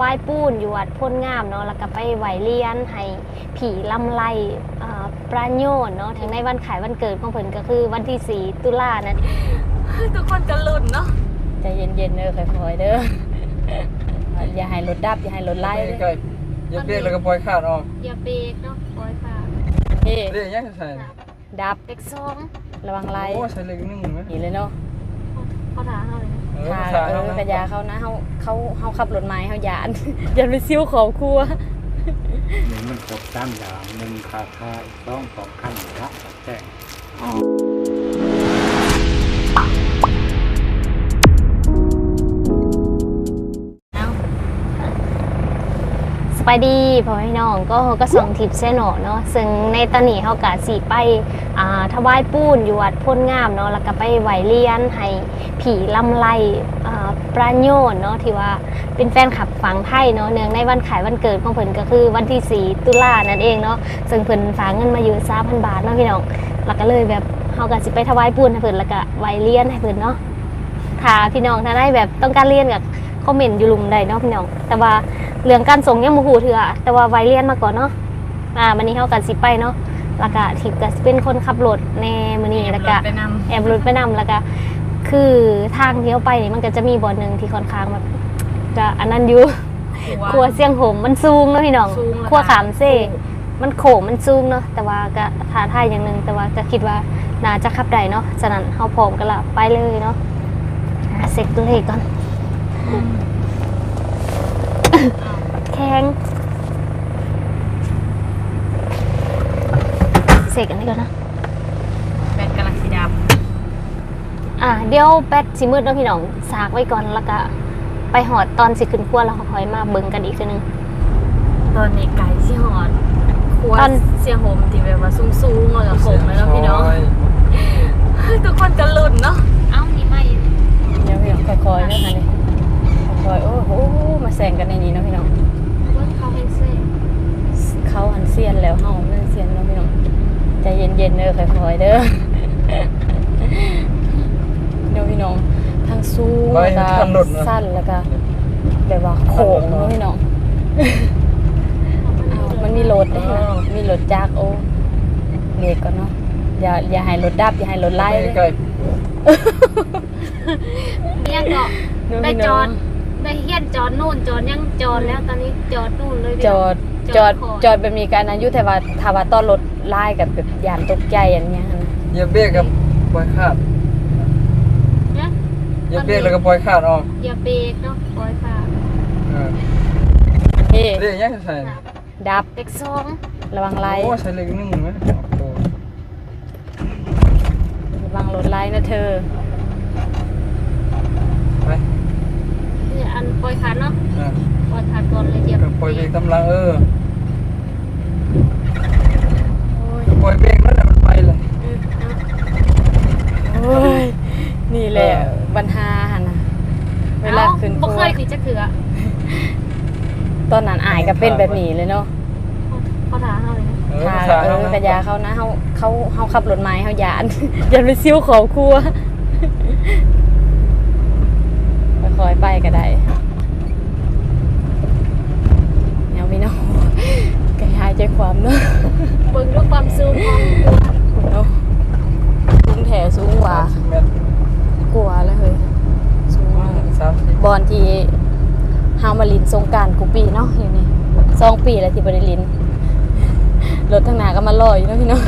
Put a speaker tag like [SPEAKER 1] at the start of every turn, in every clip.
[SPEAKER 1] วายปูนอยู่วัดพ้นงามเนาะแล้วก็ไปไหวเลียนให้ผีลำไลอ่าปราโยชน์เนาะถึงในวันขายวันเกิดของเพิ่นก็คือวันที่ 4 ตุลานั่นทุกคนก็ลุ้นเนาะ
[SPEAKER 2] ใจเย็นๆเด้อค่อยๆเด้ออย่าให้รถดับอย่าให้รถไล่
[SPEAKER 3] ใก
[SPEAKER 2] เด้อ
[SPEAKER 3] ล้อย่าเบรกแล้วก็ปล่อยขาดออก
[SPEAKER 1] อย่าเบรกเนาะปล่อยค่ะ
[SPEAKER 2] เฮ้
[SPEAKER 3] เรียกยังใส่
[SPEAKER 2] ดับ
[SPEAKER 1] เด็กสอง
[SPEAKER 2] ระวังไล่
[SPEAKER 3] โอ้ใส่เล็กนึงไหม
[SPEAKER 2] นี่เลยเนาะ
[SPEAKER 1] เขาถามเขาเลย นะ
[SPEAKER 3] เออ
[SPEAKER 2] ค่ะ
[SPEAKER 3] ขาด
[SPEAKER 2] เอ
[SPEAKER 3] เอา
[SPEAKER 2] อ
[SPEAKER 3] นะ
[SPEAKER 2] กระยาเขานะเขาเขาเขาขับรถไม้เขายานอย่าไปซิ้วขอบครัว
[SPEAKER 4] หนึ่งมันครบสามอย่างหนึ่งขาดค่าสองสองขั้นละแจ้ง
[SPEAKER 1] บายดีพ่อพี่น้องก็ก็ส่งทิปเสนอเนาะซึ่งในตอนนี้เขากะสีไปอ่าถวายปูนอยู่วัดพ้นงามเนาะแล้วก็ไปไหวเลียนให้ผีลำไลอ่าปราโยชน์เนาะที่ว่าเป็นแฟนคลับฝังไทยเนาะเนื่องในวันขายวันเกิดของเพิ่นก็คือวันที่ 4 ตุลานั่นเองเนาะซึ่งเพิ่นฝากเงินมาอยู่3,000 บาทเนาะพี่น้องแล้วก็เลยแบบเขาก็สิไปถวายปูนให้เพิ่นแล้วก็ไหวเลียนให้เพิ่นเนาะถ้าพี่น้องถ้าได้แบบต้องการเรียนกับ คอมเมนต์อยู่หลุมใดเนาะพี่น้อง แต่ว่าเรื่องการส่งยังบ่ฮู้เถื่อแต่ว่าไวเรียนมาก่อนเนาะอ่าวันนี้เฮากันสิไปเนาะแล้วก็ทิพย์ก็สิเป็นคนขับรถในมื้อนี้แล้วก็
[SPEAKER 2] ไปน
[SPEAKER 1] แอบรถไปนำแล้วก็คือทางที่เฮาไปนี่มันก็จะมีบ่อนหนึงที่ค่อนข้างแบบจะอันนั้นอยู่ำครัวเสียงโหมมันสูงเนาะพี่น้อง
[SPEAKER 2] สูงแล้ว
[SPEAKER 1] ครัวขามเซ่มันโขงมันสูงเนาะแต่ว่าก็ท้าทายอย่างหนึงแต่ว่าก็คิดว่าน่าจะขับได้เนาะฉะนั้นเฮาพร้อมกันละไปเลยเนาะอ่าเซ็กตัวเลขก่อน แข็งเสกอันนี้ก่อนนะ
[SPEAKER 2] แบตกำลังสีด
[SPEAKER 1] อ่าเดี๋ยวแป๊ดสิมืดเนาะพี่น้องสากไว้ก่อนแล้วก็ไปหอดตอนสิขึ้นครัวแล้วค่อยมาเบิ่งกันอีกทีนึงำ
[SPEAKER 2] ตอนนี้ไก่ที่หอดครัว
[SPEAKER 1] ตอน
[SPEAKER 2] เสียงโหมที่แบบว่าสูงๆเลยโหมเลยเนาะพี่น้องทุกคนก็ลุ้นเนาะ
[SPEAKER 1] เอ้านี่ไม่
[SPEAKER 2] เดี๋ยวพี่น้องค่อยๆนะคะนี่ ค่อยๆโอ้โหมาแซงกันในนี้เนาะพี่น้อง
[SPEAKER 1] เบิ่งเขาเฮงเซ่
[SPEAKER 2] เขาหันเซียนแล้วเฮานั่นเซียนเนาะพี่น้องใจเย็นๆเด้อค่อยๆเด้อเดี๋ยวพี่น้องทางสูง
[SPEAKER 3] ไป
[SPEAKER 2] แล้วก็
[SPEAKER 3] ทันรถนะ
[SPEAKER 2] สั้นแล้วก็แบบว่าโค้งเนาะพี่น้อง อ้าวมันมีรถด้วยนะมีรถจักรโอ้เบรกก่อนเนาะ อย่าอย่าให้รถดับ อย่าให้รถไล่
[SPEAKER 3] ใก
[SPEAKER 2] เด้
[SPEAKER 3] ล้
[SPEAKER 2] อ
[SPEAKER 1] เนี่ยก็ได้จอด ได้เฮียนจอดนู่นจอดยังจอดแล้วตอนนี้จอดนู่นเลยพี่
[SPEAKER 2] จ
[SPEAKER 1] น้
[SPEAKER 2] องดจอดจอดแบบมีการอายุแต่ว่าถ้าว่าต้อนรถไล่กับแบบยานตกใจอย่างเงี้ยนะ
[SPEAKER 3] อย่าเบรกกับปล่อยขาด
[SPEAKER 1] เนี่ย
[SPEAKER 3] อย่าเบรกแล้วก็ปล่อยขาดออก
[SPEAKER 1] อย่าเบรกเนาะปล่อยค่ะ
[SPEAKER 3] เออ
[SPEAKER 2] เฮ้
[SPEAKER 3] เรียกยังใส่
[SPEAKER 2] ดับ
[SPEAKER 1] เด็กสอง
[SPEAKER 2] ระวังไล่
[SPEAKER 3] โอ้ใส่เล็กนึงไหมโอ้
[SPEAKER 2] ระวังรถไล่นะเธอ
[SPEAKER 3] ไป
[SPEAKER 1] เนี่ยอันปล่อยขาดเนาะ
[SPEAKER 3] อะ
[SPEAKER 1] ปล่อยขาดก่อนเลยเหยียบ
[SPEAKER 3] ก็ปล่อยเบรกตำลังเออ
[SPEAKER 2] โอ้ย
[SPEAKER 3] ปล่อยเบรกนั่นแหละมันไปเลย
[SPEAKER 2] โอ้ยนี่แหละปัญหาหันนะเวลาขึ้น
[SPEAKER 1] บ่เคย
[SPEAKER 2] ค
[SPEAKER 1] ขึ้นจะเถื่อ
[SPEAKER 2] ตอนนั้นอายก็เป็นแบบนี้เลยเนาะ
[SPEAKER 1] เขาถามเขาเลยนะ
[SPEAKER 3] เออ
[SPEAKER 2] ทา
[SPEAKER 3] ขาด
[SPEAKER 2] เอ
[SPEAKER 3] เอา
[SPEAKER 2] อกระยาเขานะเขาเขาเขาขับรถไม้เขายานอย่าไปซิ้วขอบครัว คอยๆไปก็ได้เดี๋ยวพี่น้องกระยายใจความเนาะ
[SPEAKER 1] เบิ่งด้วยความสูงของ
[SPEAKER 2] เนาะสูงแถสูงกว่า
[SPEAKER 3] สามสิบเมตร
[SPEAKER 2] กลัวแล้วเฮ้ยสูงมาก
[SPEAKER 3] สามสิบบ
[SPEAKER 2] อลที่เฮามาลินสงกรารกูปีเนาะอยู่นี่สองปีแล้วที่บริลินรถทางหน้าก็มาลอยอยู่เนาะพี่เนาะ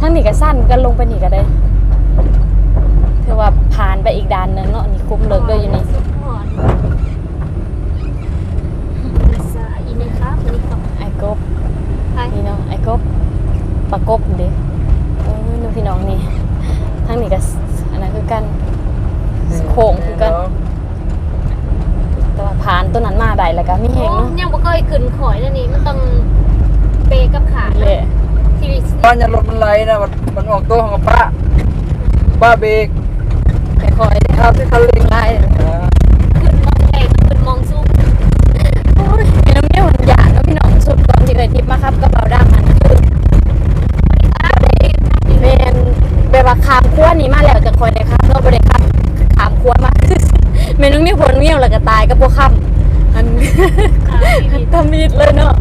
[SPEAKER 2] ทั้งนี้ก็สั้นก็ลงไปนี่ก็ได้ ถือว่าผ่านไปอีกด้านหนึงเนาะนี่คุ้มเลิกด้วยอยู่นี่
[SPEAKER 1] สาอีนี่ครับนี่ครับ
[SPEAKER 2] ไอ้กบ
[SPEAKER 1] ไป
[SPEAKER 2] นี่เนาะไอ้กบปลากบเด้เออน้องพี่น้องนี่ทั้งนี้ก็อันนั้นคือกันโค้งคือกันแต่ว่าผ่านตัวนั้นมาได้แล้วก็มีแหงเนาะ
[SPEAKER 1] ยังบ่เคยขึ้นข่อยแล้วนี่มันต้องเบรกกับขา
[SPEAKER 2] เลย
[SPEAKER 1] ที่
[SPEAKER 3] บ้านยันรถมันไหลนะมันมันออกตัวของป้าป้าเบรก
[SPEAKER 2] คอยๆ
[SPEAKER 3] ครับที่คันเร่ง
[SPEAKER 2] ไล่
[SPEAKER 3] อ่า
[SPEAKER 1] ขึ้นมองแรงขึ้นมองสูง
[SPEAKER 2] โอ้ยพี่น้องเนี่ยมันหยาดแล้วพี่น้องสุดตอนที่เคยทิปมาครับกระเป๋าดำมันคือเมนแบบว่าขามขั้วนี้มาแล้วจะคอยได้ครับเราบริครับขามขั้วมาเมนน้องนี่ผลเงี้ยวแล้วก็ตายก็พวกค่ทำมีดเลยเนาะ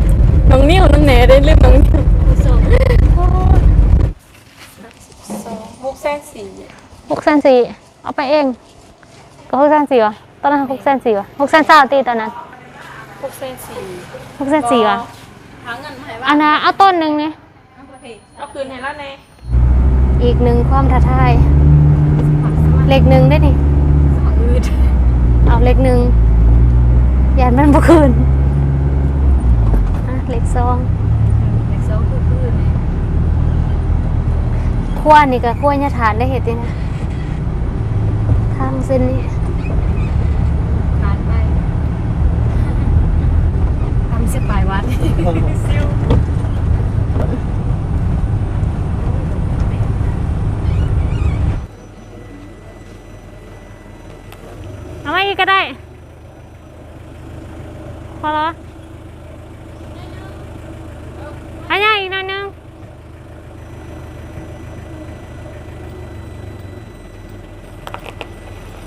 [SPEAKER 2] น้องเนิ้วน้องแหน่ได้ลืมน้องนิ้ว
[SPEAKER 1] ส่ง
[SPEAKER 2] สองหกแสนสี่
[SPEAKER 1] หกแสนสี่ เอาไปเอง ก็หกแสนสี่วะตอนนั้นหกแสนสี่วะหกแสนสามตีตอนนั้น
[SPEAKER 2] หกแสนสี่
[SPEAKER 1] หกแสนสี่วะ
[SPEAKER 2] หาเงินให้ว่า
[SPEAKER 1] อันนะเอาต้นหนึ่งเนี่ย
[SPEAKER 2] เอาคืนให้แล้วแน่
[SPEAKER 1] อีกหนึ่งความท้าทายเลขหนึ่งได้ดิ
[SPEAKER 2] อืด
[SPEAKER 1] เอาเลขหนึ่งยานมันบ่คืนอะเลขสอง
[SPEAKER 2] เด็กสองคือคืนเลย
[SPEAKER 1] ขั้วนี่ก็ขั้วยาฐานได้เห็ดดินะทาง เส้นนี้
[SPEAKER 2] ผ่านไปทำเสียปลายวัด
[SPEAKER 1] เอามาอีกก็ได้ พอแล้วอันยังอีกหน่อยนึง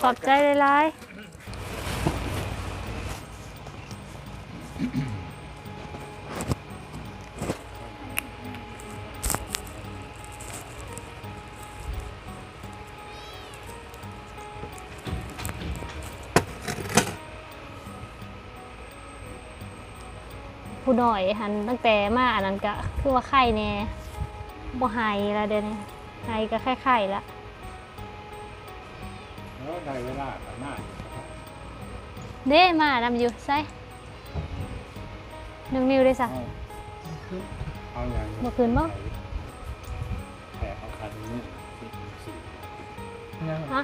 [SPEAKER 1] ขอบใจหลายผู้หน่อยหันตั้งแต่มาอันนั้นก็คือว่าไข่แน่บ่หายแล้วเดี๋ยวนี้หายก็ไข่ๆแล้ว
[SPEAKER 4] เด้
[SPEAKER 1] มาดำอยู่ใส่หนึ่งนิ้วได้สะ
[SPEAKER 4] เอาเอาอย่าง
[SPEAKER 1] บ่คืนบ่
[SPEAKER 4] แต่เอาคันนี้สิสี่
[SPEAKER 3] ยัง
[SPEAKER 1] ฮะ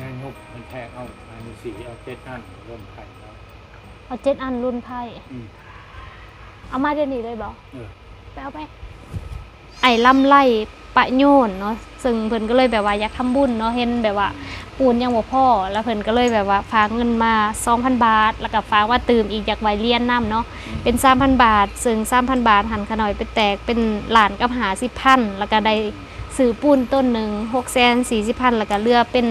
[SPEAKER 4] งานยุบมันแทกเอาอันนี้สี่เอาเจ็ดอันร่วมไข่แล้ว
[SPEAKER 1] เอาเจ็ดอันรุ่นไพ่
[SPEAKER 4] อืม
[SPEAKER 1] เอามาเดี๋ยวนี้เลยบอก
[SPEAKER 4] เออ
[SPEAKER 1] ไปเอาไป ไอ้ลำไล่ ปะโยนเนาะซึ่งเพิ่นก็เลยแบบว่าอยากทำบุญเนาะเห็นแบบว่าปูนยังบ่พอแล้วเพิ่นก็เลยแบบว่าฝากเงินมา 2,000 บาท แล้วก็ฝากว่าตื่มอีกอยากไว้เรียนนํเนาะเป็น 3,000 บาท ซึ่ง 3,000 บาทหันขน่อยไปแตกเป็นหลานกับหา10,000แล้วก็ได้ซื้อปูนต้นหนึ่ง6แสน40,000แล้วก็เหลือเป็น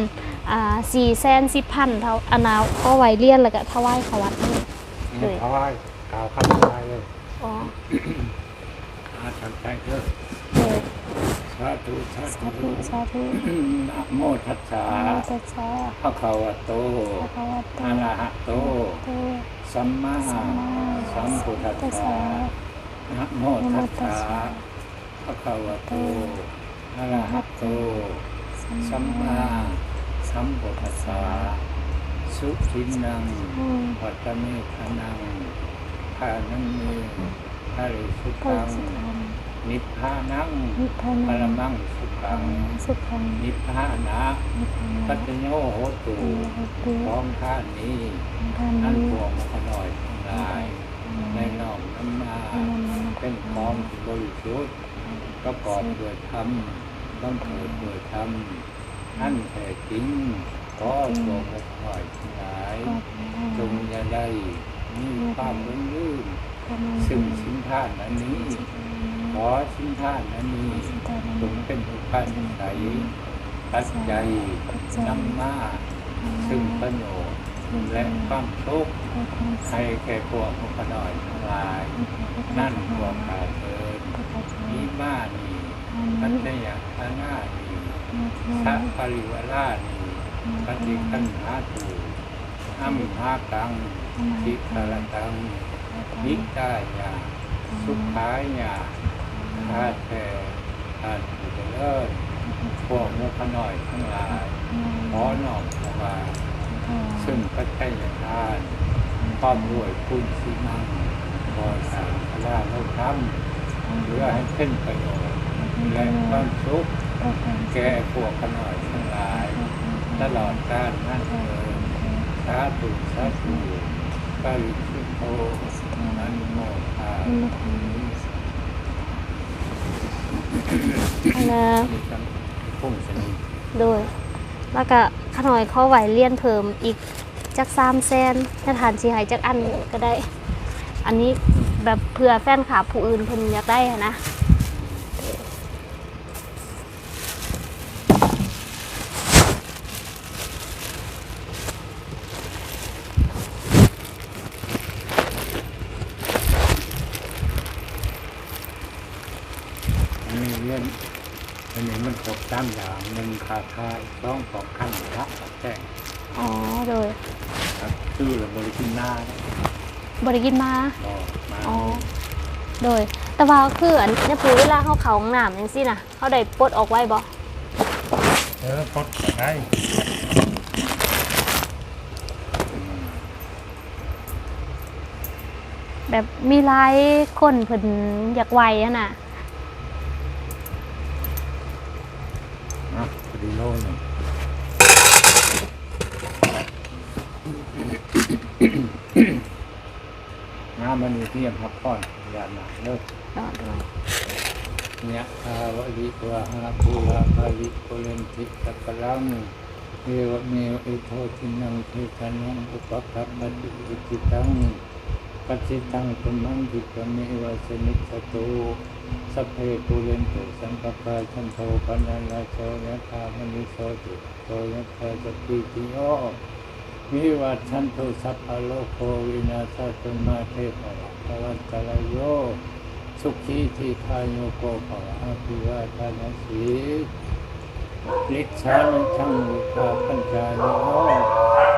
[SPEAKER 1] อ่า4แสน10,000เท่าอนนาก็ไว้เรียนแล้วก็ถวายเขาวัดนี่เลย
[SPEAKER 4] เขาให้กล่าวคำทายเลย
[SPEAKER 1] อ๋อ
[SPEAKER 4] อาทำใจเถอะ
[SPEAKER 1] เออ
[SPEAKER 4] สาธุสา
[SPEAKER 1] สา
[SPEAKER 4] ธุ
[SPEAKER 1] ธุสาธุ
[SPEAKER 4] นะโมทัสสะ
[SPEAKER 1] นะโมตัสสะ
[SPEAKER 4] ภะคะวะโต
[SPEAKER 1] ภะคะวะโต
[SPEAKER 4] อะระหะโต
[SPEAKER 1] โต
[SPEAKER 4] สัมมา
[SPEAKER 1] สัมมา
[SPEAKER 4] สัมพุทธัส
[SPEAKER 1] ตัส
[SPEAKER 4] สะ
[SPEAKER 1] สะ
[SPEAKER 4] นะโมตัสสะภะคะวะโตอะระหะโต สัมมาสัมพุทธัสสะสุขินัง
[SPEAKER 1] อืม
[SPEAKER 4] วัตเมธนังทานังเมทะริสุ
[SPEAKER 1] พระ
[SPEAKER 4] ขัง
[SPEAKER 1] สุทัง
[SPEAKER 4] นิพพานัง
[SPEAKER 1] นิพพา
[SPEAKER 4] ป
[SPEAKER 1] นั
[SPEAKER 4] รงมังสุขัง
[SPEAKER 1] สุขัง
[SPEAKER 4] นิพพานะ
[SPEAKER 1] นิพพานั
[SPEAKER 4] ปั
[SPEAKER 1] ง
[SPEAKER 4] จจโยโหตุ
[SPEAKER 1] ตุตุ
[SPEAKER 4] ของท่านนี้
[SPEAKER 1] ท่าน
[SPEAKER 4] นั่น
[SPEAKER 1] นี้
[SPEAKER 4] พวงขน่อยทั้งหลายในนอกน้ำมาเป็นของที่บริสุทธิ์ประกอบด้วยธรรมต้องเกิดด้วยธรรมอันแท้จริงก็ทรงขน่อยทั้งหลายจงอย่าได้มีความรื่นรื่นซึ่งชิ้นท่านอันนี้ ขอชิ้นท่านอันนี้จงเป็นอุปนิสัยปัจจัยนำมาซึ่งประโยชน์และความทุกข์ให้แก่พวกมุขน้อยทั้งหลาย นั่นพวกขาเถิดมีมานีปัจจัยธนานีสัพปริวรานีปฏิคันหาตูอัมหากังทิคารตังนิจายาสุขายา ข้าแต่ท่านผู้เจริญพวกมุขน้อยทั้งหลายขอน้อมถวายซึ่งพระเจ้าท่านความรวยคุณสิมังขอสามพระำเพื่อให้เป็นประโยชน์และความสุขแก่พวกขน่อยทั้งหลาย ตลอดกาลนั่นเองสาธุสาธุปริสุทธโธอนุโมทา
[SPEAKER 1] อันนะ
[SPEAKER 4] พุ่งสนิท
[SPEAKER 1] โดย แล้วก็ขนอยข้อไหวเลี่ยนเพิ่มอีกจักสามแสนถ้าทานสีหายจักอันก็ได้ อันนี้แบบเผื่อแฟนขาผู้อื่นเพิ่นอยากได้อะนะ
[SPEAKER 4] อันนี้เรื่องอันนี้ มันครบตามอย่างหนึ่งคาทายสองของขั้นพระแจ้ง
[SPEAKER 1] อ๋อโดย
[SPEAKER 4] ครับชื่อระบริกินหน้า
[SPEAKER 1] บริกินมา
[SPEAKER 4] บอกมา
[SPEAKER 1] อ๋อ โดย แต่ว่าคืออันนี้ปูเวลาเขาเขาห้องน้ำจังซี่นะเขาได้ปลดออกไว้บ่
[SPEAKER 4] เออพดได้
[SPEAKER 1] แบบมีหลายคนเพิ่นอยากไวอะน่ะ
[SPEAKER 4] นะพอดีโลหนึ่งงาน มันมีเที่ยงพักผ่อนยาหนาเลิก
[SPEAKER 1] ดอด้วย
[SPEAKER 4] เนี่ยอาวะลิวะหาภูราภาลิโกเลนติสักกะลังเอวเมวอิโททินังเทตันังอุปคัปปติอิจิตังปัจจิตังตุมังจิตเมวะสมิจจโตสัพเพปุเรนตุสังกปาชันโทปนันลาโสยะธามณิโสติโตยะธาสติติโย วิวัชชันตุสัพพโลโควินาศตุมาเทภะตวันตรายโยสุขีทีคายโยโกภะอภิวาทานาสีลิชานิชังมุทาปัญจายโน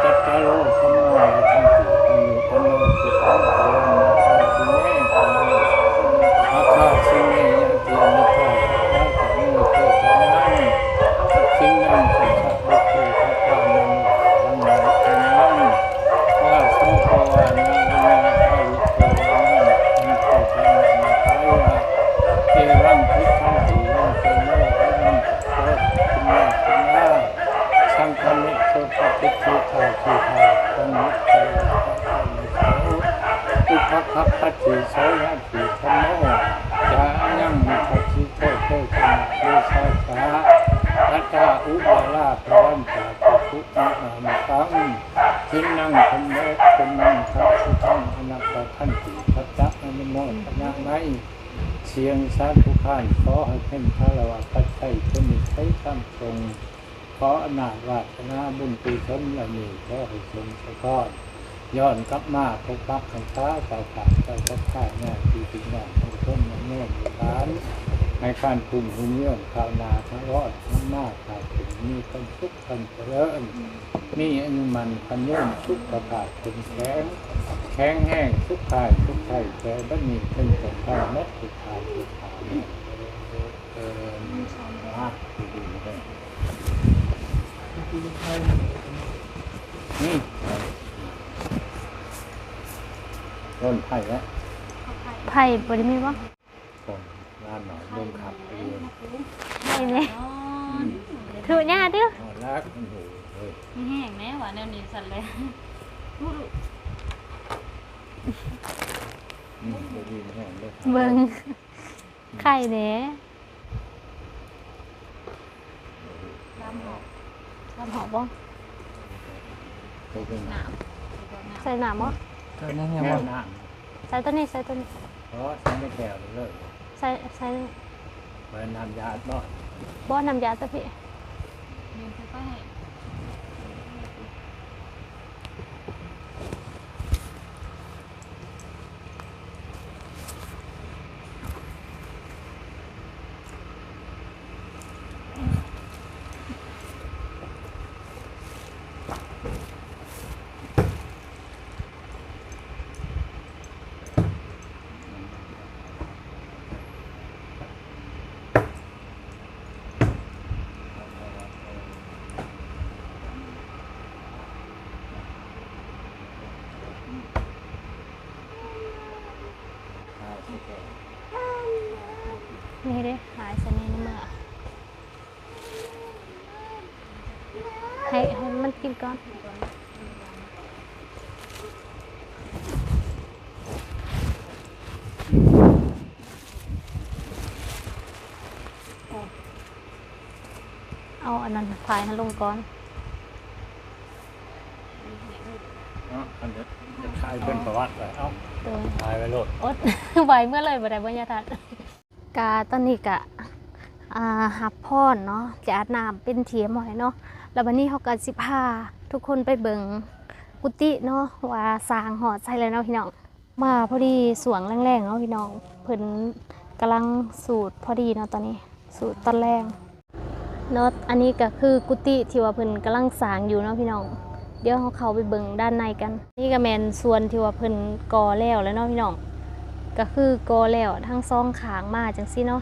[SPEAKER 4] จัตตารโลธรรมะทันติอนุปโนสุขัง ข้านขอให้เป็นพระละวะปัจจัยเป็นใช้ทำทรงขออนาถวาสนาบุญกุศลเหล่านี้ขอให้ทรงสะท้อนย้อนกลับมาพบปักขันท้าสาวขาดเจ้าสักข้าแน่ที่ถึงหน้าทั้งต้นมันโน่นมีร้านในการกลุ่มหุ่นยื่อข่าวนาทั้งรอดทั้งมากขาวถึงมีความสุขความเจริญมีอายุมันพันยืนสุขประกาศเป็นแข็งแข็งแห้งสุขกายสุขใจแต่บัดนี้เป็นสงครามนัดสุดท้าย นี่ต้นไผ่แล้ว
[SPEAKER 1] ไผ่บริมีบ่
[SPEAKER 4] ผมร้านหน่อยลงขับไปเรียน
[SPEAKER 1] ไผ่เนี่ยถือหน้าด้อ
[SPEAKER 4] อ๋อรักมันหูเฮ้ย
[SPEAKER 2] ไม่แห้งแน่หวานแนวนี้สั่นเลย
[SPEAKER 4] อืมบ่ดีแห้งเลย
[SPEAKER 1] เบิ่ง ไข่เด้
[SPEAKER 2] ลำหอก
[SPEAKER 1] ทำหอมบ่
[SPEAKER 4] เขาเป็น
[SPEAKER 2] หนาม
[SPEAKER 1] ใส่หนามบ่
[SPEAKER 3] ก็นั่นไง
[SPEAKER 4] แก้
[SPEAKER 3] ว่าว
[SPEAKER 4] น้
[SPEAKER 1] ใส่ตัวนี้ใส่ตัวนี้ำ
[SPEAKER 4] เพราะฉันไม่แก้วเลย
[SPEAKER 1] ใส่ใส่
[SPEAKER 4] ไว้น้ำยาดบ่
[SPEAKER 1] บ่น้ำยาตัวพี่
[SPEAKER 2] ยืนค่อยๆให้
[SPEAKER 1] ให้ให้มันกินก่อนเอาอันนั้นพายให้ลงก่อน
[SPEAKER 4] เนาะอันเดี๋ยวจะทายเป็นประวัติเลยเอ้า
[SPEAKER 1] ตัว
[SPEAKER 4] ทายไปโลด
[SPEAKER 1] อดไวเมื่อเลยบ่ได้บ่ยาทัดกาตอนนี้กะอ่าหับพรเนาะจะอาบน้ำเป็นเทียมหอยเนาะ แล้ววันนี้เขาก็สิพาทุกคนไปเบิงกุฏิเนาะว่าสร้างหอดใช่แล้วเนาะพี่น้อง มาพอดีสวงแรงๆเนาะพี่น้องเพิ่นกำลังสูตรพอดีเนาะตอนนี้ สูตรตอนแรกเนาะอันนี้ก็คือกุฏิที่ว่าเพิ่นกำลังสร้างอยู่เนาะพี่น้องเดี๋ยวเขาเข้าไปเบิ่งด้านในกัน นี่ก็แมนส่วนที่ว่าเพิ่นก่อแล้วแล้วเนาะพี่น้องก็คือก่อแล้วทั้งซองขางมาจังซี่เนาะ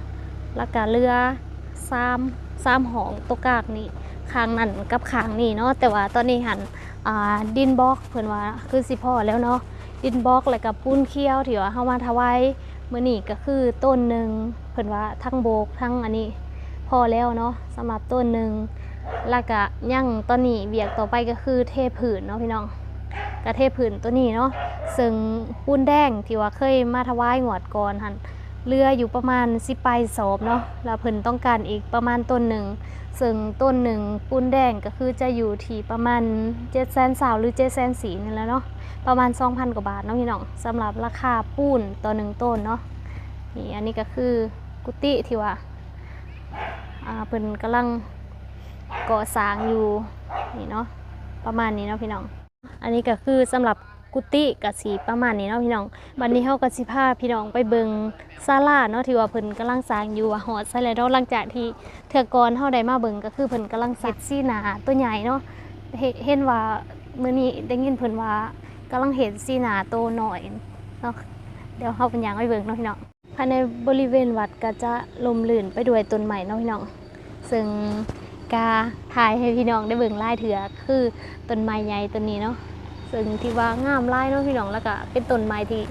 [SPEAKER 1] แล้วก็เรือซ้ำซ้ำหองตกากนี่ ขางนั่นกับขางนี่เนาะแต่ว่าตอนนี้หันดินบล็อกเพิ่นว่าคือสิพ่อแล้วเนาะดินบล็อกแล้วก็ปูนเคี้ยวที่ว่าเฮามาถวายเมื้อนี้ก็คือต้นหนึ่งเพิ่นว่าทั้งโบกทั้งอันนี้พอแล้วเนาะสำหรับต้นหนึ่งแล้วก็ยังตอนนี้เบียกต่อไปก็คือเทผืนเนาะพี่น้องกระเทผืนตัวนี้เนาะซึ่งปูนแดงที่ว่าเคยมาถวายงวดก่อนหัน เรืออยู่ประมาณสิไปสอบเนาะแล้วเพิ่นต้องการอีกประมาณต้นหนึ่ง ซึ่งต้นหนึ่งปูนแดงก็คือจะอยู่ที่ประมาณ7จ็ดแสนสาวหรือ7จ็ดแสนสีนี่แหละเนาะ ประมาณ2,000กว่าบาทเนาะพี่น้องสำหรับราคาปูนต่อหนึ่งต้นเนาะ นี่อันนี้ก็คือกุฏิที่ว่าอ่าเพิ่นกำลังก่อสร้างอยู่นี่เนาะประมาณนี้เนาะพี่น้อง อันนี้ก็คือสำหรับ กุฏิกับสีประมาณนี้เนาะพี่น้องวันนี้เฮาก็สิพาพี่น้องไปเบิงศาลาเนาะที่ว่าเพิ่นกำลังสร้างอยู่ว่าฮอดใส่แล้วหลังจากที่เทื่อก่อนเฮาได้มาเบิงก็คือเพิ่นกำลังเฮ็ดซีหนาตัวใหญ่เนาะเห็นว่ามื้อนี้ได้ยินเพิ่นว่ากำลังเฮ็ดซีหนาโตหน่อยเนาะเดี๋ยวเฮาเป็นหยังไปเบิงเนาะพี่น้องภายในบริเวณวัดก็จะลมลื่นไปด้วยต้นไม้เนาะพี่น้องซึ่งกาถ่ายให้พี่น้องได้เบิ่งลายเถือคือต้นไม้ใหญ่ต้นนี้เนาะ ซึ่งที่ว่างามหลายเนาะพี่น้องแล้วก็เป็นต้นไม้ที่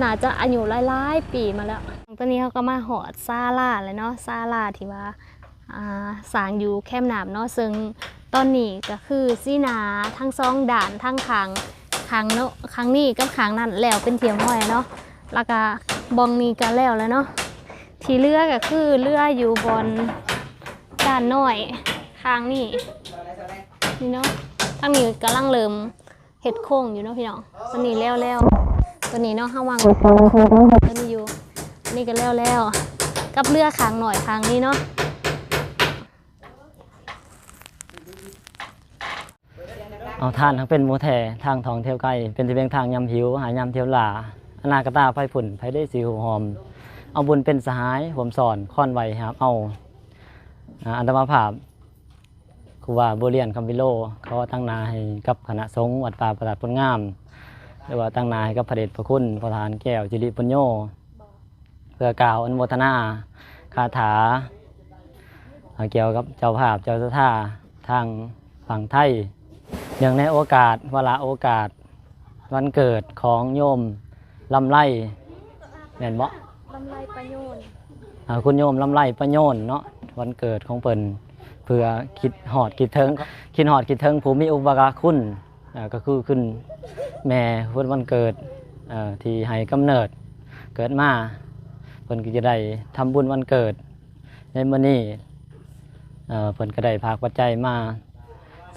[SPEAKER 1] น่าจะอายุหลายๆปีมาแล้วตอนนี้เขาก็มาหอดซาลาเลยเนาะซาลาที่ว่าอ่าสางอยู่แคมป์น้ำเนาะซึ่งตอนนี้ก็คือซีนาทั้งสองด่านทั้งขางขางเนาะขางนี้กับขางนั้นแล้วเป็นเทียมห้อยเนาะแล้วก็บองนี้ก็แล้วแล้วเนาะที่เรือก็คือเรืออยู่บนด้านน้อยทางนี่นี่เนาะทางนี้กำลังเริ่ม เห็ดโค้งอยู่เนาะพี่น้องตัวนี้แล้วแล้วตัวนี้เนาะห้าวางตัวนี้อยู่นี่ก็แล้วแล้วกับเรือขางหน่อยทางนี้เนาะ
[SPEAKER 5] เอาท่านทั้งเป็นหมูแททางทองเที่ยวไกลเป็นที่เบียงทางยำหิว หายำเที่ยวหลาอนากตาไฟผุ่นไฟได้สีหูหอม เอาบุญเป็นสหายผมสอนค้อนไว้ครับ เอาอันตมาภาพ ครูว่าโบเรียนคำวิโล เขาตั้งนาให้กับคณะสงฆ์วัดป่าประดับพลงาม หรือว่าตั้งนาให้กับพระเดชพระคุณประธานแก้วจิริปุญโญเพื่อกล่าวอนุโมทนาคาถาอ่าเกี่ยวกับเจ้าภาพเจ้าสถาทางฝั่งไทยเนื่องในโอกาสวาระโอกาสวันเกิดของโยมลำไล่แม่นบ่
[SPEAKER 1] ลำไรประโยชน์
[SPEAKER 5] อ่าคุณโยมลำไล่ประโยชน์เนาะวันเกิดของเพิ่น เพื่อคิดหอดคิดเทิงคิดหอดคิดเทิงผู้มีอุปการะคุณอ่าก็คือขึ้นแม่เพิ่นวันเกิดอ่าที่ให้กำเนิดเกิดมาเพิ่นก็จะได้ทำบุญวันเกิด ในมื้อนี้เอ่อเพิ่นก็ได้พากปัจจัยมา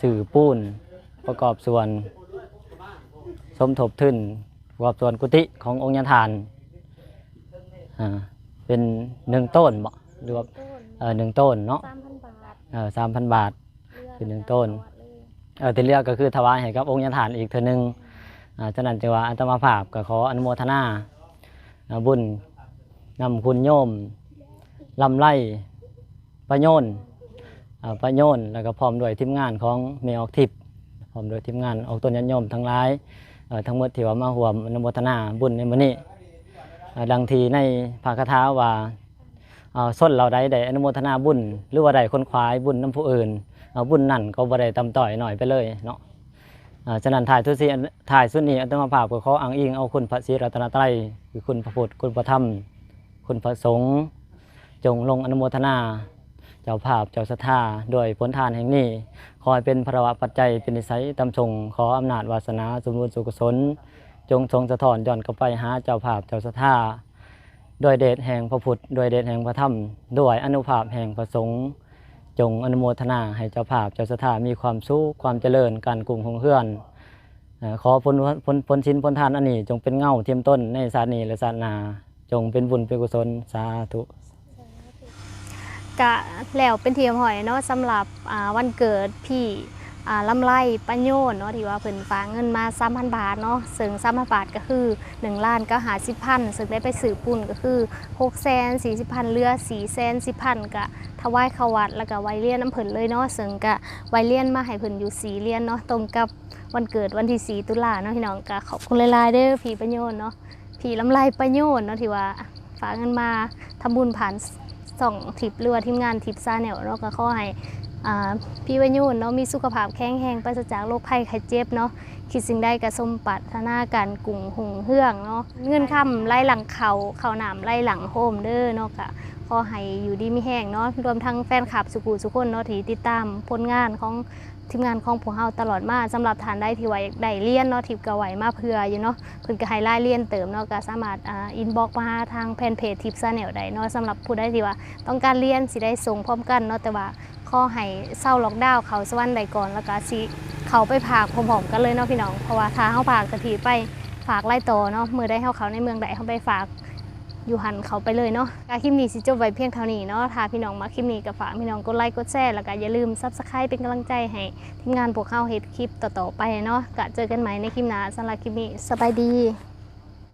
[SPEAKER 5] สื่อปูนประกอบส่วนสมทบทุนประกอบส่วนกุฏิขององค์ยานทานอ่าเป็นหนึ่งต้นบ่หรือว่า
[SPEAKER 1] ต้น
[SPEAKER 5] เออหนึ่งต้นเนาะ
[SPEAKER 1] สามพันบาท
[SPEAKER 5] เออสามพันบาท
[SPEAKER 1] เรือ
[SPEAKER 5] คือหนึ่งต้น เออที่เหลือกก็คือถวายให้กับองค์ยานทานอีกเท่านึงอ่าฉะนั้นจึงว่าอัตมาภาพก็ขออนุโมทนาอ่าบุญนำคุณโยมลำไล่ประโยนอ่าประโยนแล้วก็พร้อมด้วยทีมงานของเมออกทิพย์พร้อมด้วยทีมงานออกต้นยันโยมทั้งหลายเอ่อทั้งหมดที่ว่ามาห่วมอนุโมทนาบุญในมื้อนี้อ่าดังทีในภาคาถาว่าอ่า ส้นเราใดได้อนุโมทนาบุญ หรือว่าใดคนควายบุญน้ำผู้อื่นบุญนั่นก็บ่ได้ตำต่อยหน่อยไปเลยเนาะฉะนั้นถ่ายทุสีถ่ายสุนี้อัตมาภาพก็ขออ้างอิงเอาคุณพระศรีรัตนตรัยคือคุณพระพุทธคุณพระธรรม คุณพระสงฆ์จงลงอนุโมทนา เจ้าภาพเจ้าศรัทธาด้วยผลทานแห่งนี้ขอให้เป็นพระวะปัจจัยเป็นนิสัยตำชงขออำนาจวาสนาสมบูรณ์สุขกุศลจงทรงสะท้อนย้อนกลับไปหาเจ้าภาพเจ้าศรัทธา ด้วยเดชแห่งพระพุทธด้วยเดชแห่งพระธรรมด้วยอนุภาพแห่งพระสงฆ์จงอนุโมทนาให้เจ้าภาพเจ้าศรัทธามีความสุขความเจริญการกลุ่มของเพื่อนเอ่อขอผลผลผลชิ้นผลทานอันนี้จงเป็นเงาเทียมต้นในศาสนีและศาสนา จงเป็นบุญเป็นกุศลสาธุ
[SPEAKER 1] กะแล้วเป็นเทียมหอยเนาะสำหรับวันเกิดพี่ ลำไล่ปัญโยนเนาะที่ว่าเพิ่นฝากเงินมา3,000บาทเนาะซึ่ง3,000บาทก็คือ1ล้านก็หา10,000ซึ่งได้ไปซื้อปุ่นก็คือ6แสน40,000เหลือ4แสน10,000ก็ถวายขวัดแล้วก็ไวเรียนน้ำเพิ่นเลยเนาะซึ่งก็ไวเรียนมาให้เพิ่นอยู่สีเรียนเนาะตรงกับวันเกิดวันที่ 4 ตุลาเนาะพี่น้องก็ขอบคุณหลายๆเด้อพี่ปัญโยนเนาะพี่ลำไล่ปัญโยนเนาะที่ว่าฝากเงินมาทำบุญผ่านสองทิปหรือทีมงานทิปซาแนลเนาะก็ขอให้ พี่วายุนเนาะมีสุขภาพแข็งแรงปราศจากโรคภัยไข้เจ็บเนาะคิดสิ่งใดก็สมปรารถนาการกุ่งหุงเฮืองเนาะเงินคำไล่หลังเขาเขาหนามไล่หลังโฮมเด้อเนาะก็ขอให้อยู่ดีมีแห้งเนาะรวมทั้งแฟนคลับสุกูสุคนเนาะที่ติดตามผลงานของทีมงานของพวกเฮาตลอดมาสำหรับฐานได้ที่ว่าได้เรียนเนาะทิปก็ไหวมาเพื่ออยู่เนาะเพิ่นก็ให้รายเรียนเติมเนาะก็สามารถอ่าอินบ็อกมาทางแฟนเพจทิปซาแนลได้เนาะสำหรับผู้ใดที่ว่า ต้องการเรียนสิได้ส่งพร้อมกันเนาะแต่ว่า ขอให้เศร้าล็อกดาวน์เขาสวรรค์ใดก่อนแล้วก็สิเขาไปผากพร้อมๆกันเลยเนาะพี่น้องเพราะว่าถ้าเฮาผากกะทีไปฝากไล่ต่อเนาะมือได้เฮาเขาในเมืองใดเฮาไปฝากอยู่หันเขาไปเลยเนาะการคลิปนี้สิจบไว้เพียงเท่านี้เนาะถ้าพี่น้องมาคลิปนี้ก็ฝากพี่น้องกดไลค์กดแชร์แล้วก็อย่าลืม Subscribe เป็นกำลังใจให้ทีมงานพวกเฮาเฮ็ดคลิปต่อๆไปเนาะก็เจอกันใหม่ในคลิปหน้าสำหรับคลิปนี้สบายดี